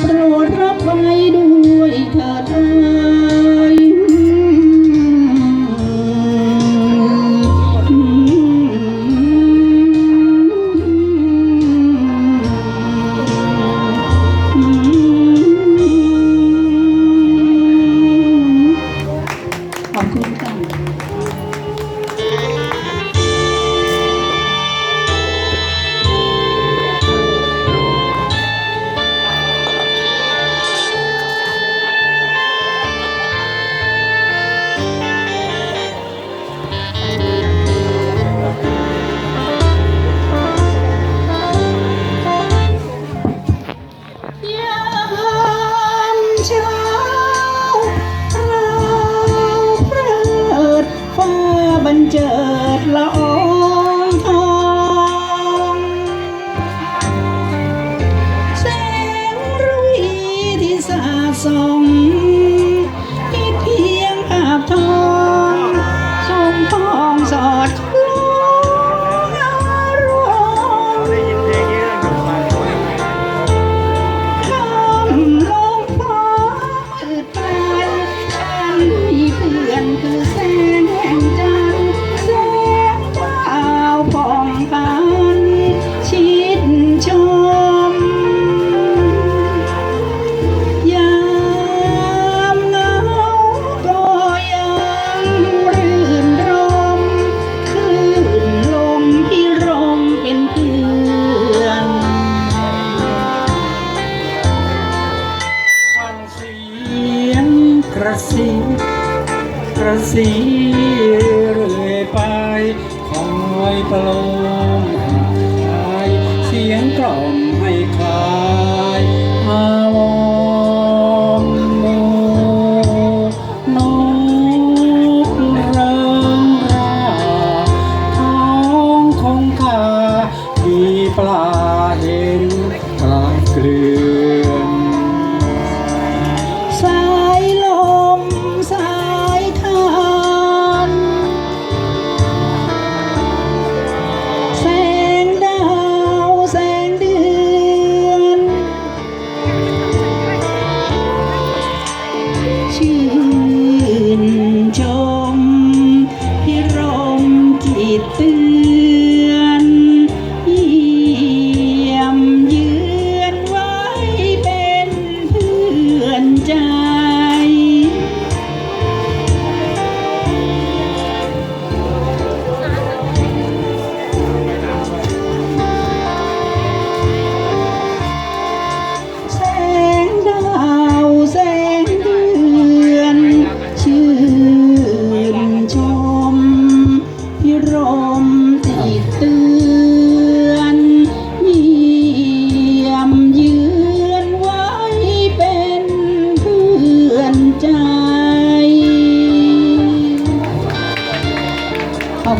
โปรดรับไว้ด้วยเถิดขอบคุณും สีกระสีเรื่อยไปคอยประลมหายเสียงกล่อม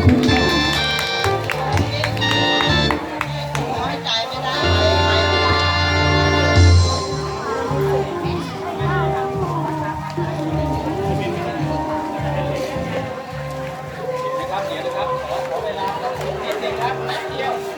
ครับเดี๋ยวนะครับขอขอเวลาสักนิดนึงครับแป๊บเดียว